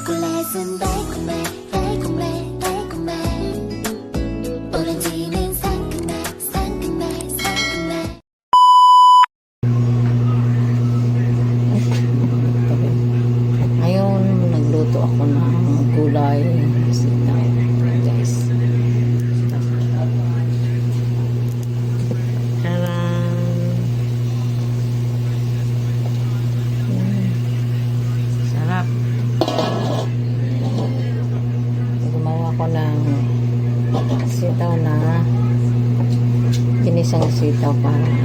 chocolate and bake me 好吧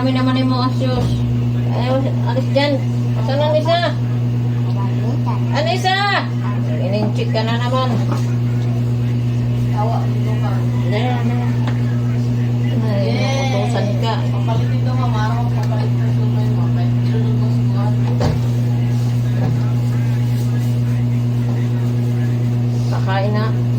dami naman ni mga asyos. Ayaw, alis dyan. Saan ang isa? Ano isa? Ininchik ka na naman. Tawa, dito ka. Hindi, ano. Ay, nakutusan ka. Papalit dito ka, na.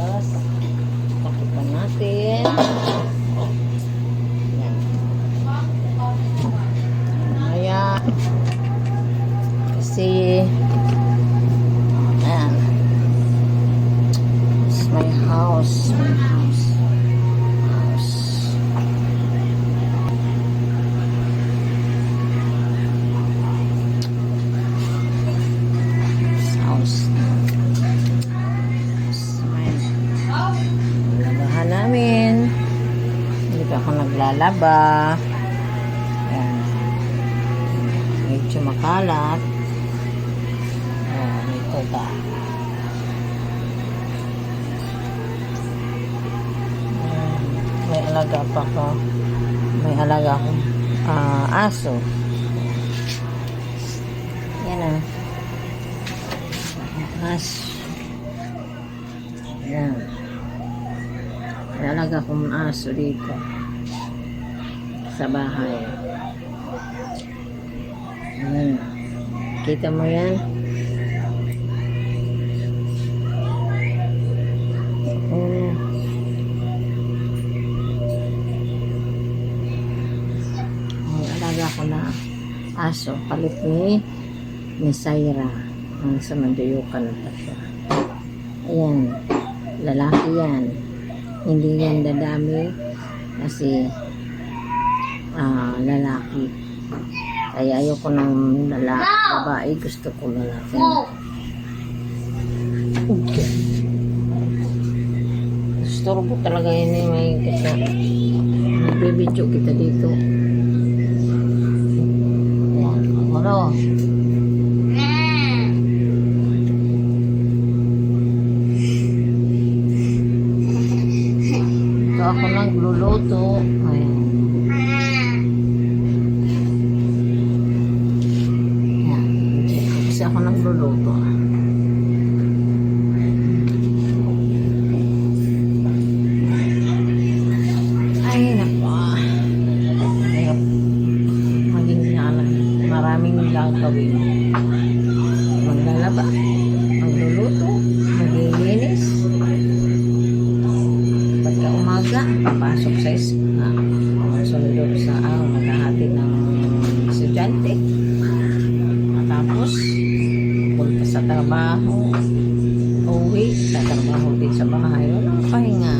bukas. Takipan natin. laba. Ayan. Medyo makalat. Ayan, ito ta. Ayan. May alaga pa ko. May alaga akong uh, aso. Yan ah. Aso. Ayan. Ah. Ayan. May alaga akong aso dito. Sa bahay. Yan. Kita mo yan? Oh. May alaga ko na aso. Palit ni ni Saira. Ang sa Mandayukan pa siya. Ayan. Lalaki yan. Hindi yan dadami kasi ah, lalaki. Kaya ayoko ng lalaki. Babae. Gusto ko lalaki. Okay. Gusto ko talaga yun eh. May kasi nagbibidyo kita dito. Ayan. Ano? Ito ako nagluluto. Ayan. Ako nagluluto. Trabaho. Uwi, sa trabaho din sa bahay. Walang pahinga.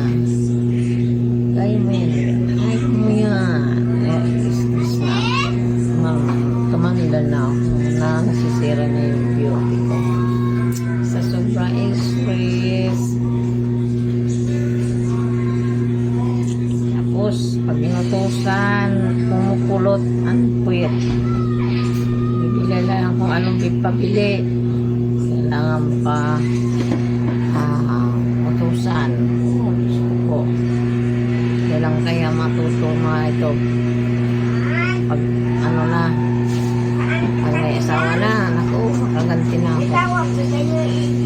Kaya mo yan. Kaya mo yan. Eh, stress na. Ma'am, tumanggal na ako. Na nasisira na yung beauty ko. Sa sobrang stress. Tapos, pag inutusan, pumukulot ang puwet. Bibili lang kung anong pipabili. Pa ah, utusan. Ko. Kailan kaya matuto mga ito? Pag ano na, pag may asawa na, naku, makaganti na ako.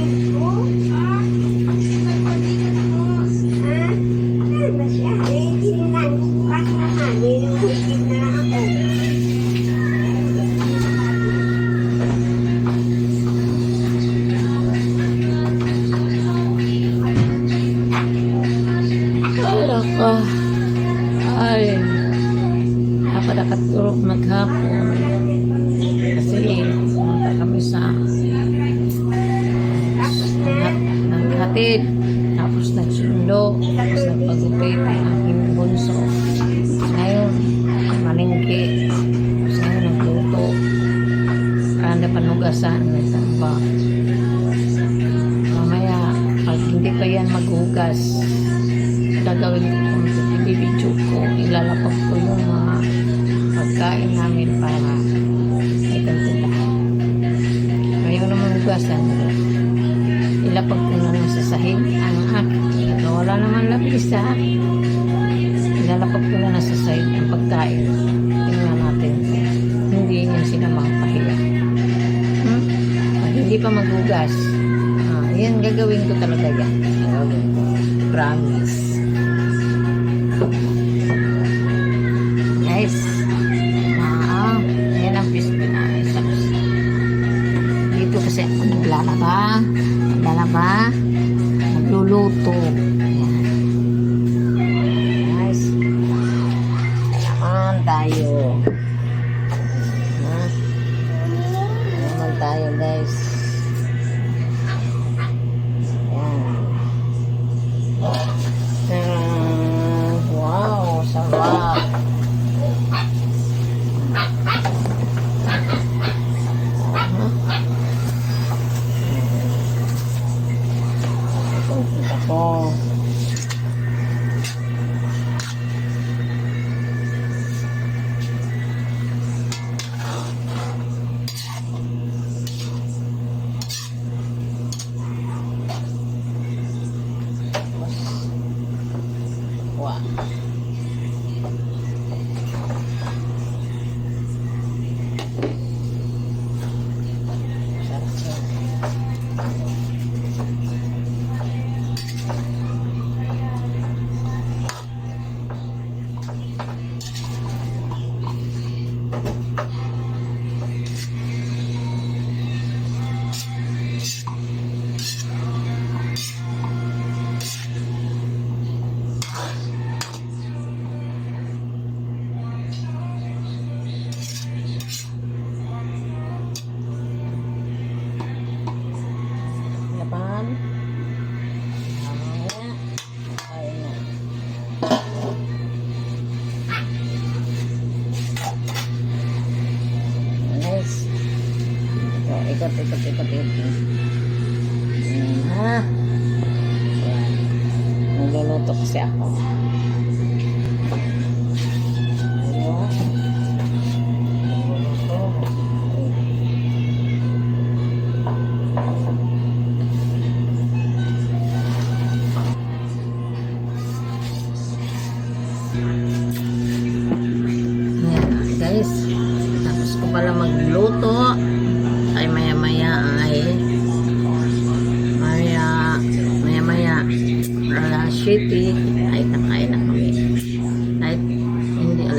Maghapon. Kasi, pumunta kami sa naghat- naghatid. Tapos nagsundo. Tapos nagpagupit ang aking bunso. Ngayon, maningki. Tapos ngayon nagluto. Kanda panugasan. Nagtamba. Mamaya, pag hindi pa yan maghugas, gagawin ko kung ibibidyo ko, ilalapag ko pagkain namin para may kantila. Ngayon naman hugasan, ilapag ko na lang sa sahig ang akin. Wala naman labis ha. Ilalapag ko na sa sahig ang pagkain. Tingnan natin. Hindi niya sila makapahiya. Hmm? Pag hindi pa maghugas, ah, yan gagawin ko talaga yan. Gagawin ko. Promise. Guys, tayo guys.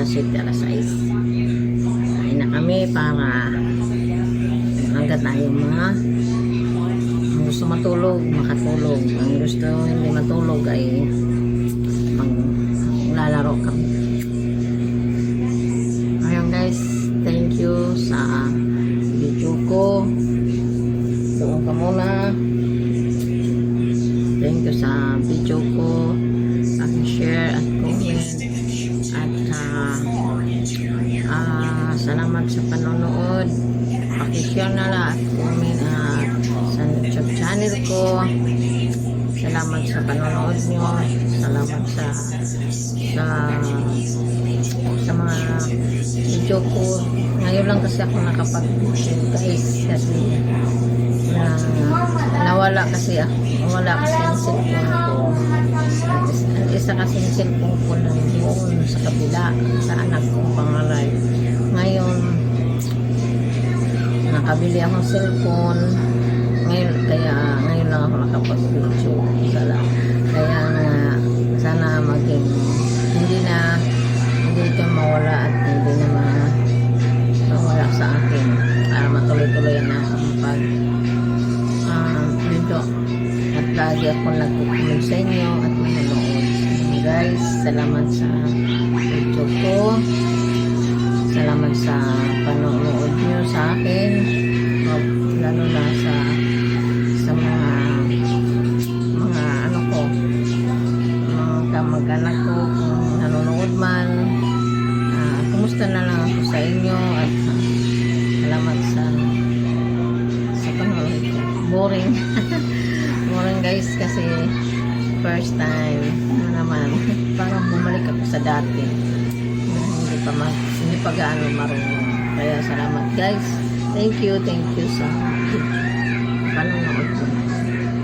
Alas 7 alas 6. Kain na kami para hanggat tayo mga ang gusto matulog, makatulog. Ang gusto hindi matulog ay maglalaro kami. Ayun guys, thank you sa video ko. Doon ka muna. Thank you sa video ko. Paki-share at salamat sa panonood. Paki-share na lang at comment at sa YouTube channel ko. Salamat sa panonood nyo. Salamat sa sa sa mga video ko. Ngayon lang kasi ako nakapag-video guys kasi na nawala kasi ako. Nawala kasi ang cellphone ko. Ang isa kasi yung cellphone ko nandoon sa kabila sa anak kong pangalay. Ngayon, nakabili akong cellphone. Ngayon, kaya ngayon lang ako nakapag-video. Sala. Kaya nga, sana maging hindi na hindi ito mawala at hindi na ma, mawala sa akin para matuloy-tuloy na ako pag video at lagi ako nagkukulig sa inyo at manonood guys salamat sa video ko salamat sa panonood nyo sa akin. Lalo na sa sa mga mga ano ko mga kamag-anak ko kung nanonood man. Ah, kumusta na lang ako sa inyo? At ah, salamat sa sa panonood. Ko boring. Boring guys kasi first time ano naman. Parang bumalik ako sa dati. Hindi pa ma, hindi pa gaano marunong. Kaya salamat guys. Thank you thank you sa panonood. ko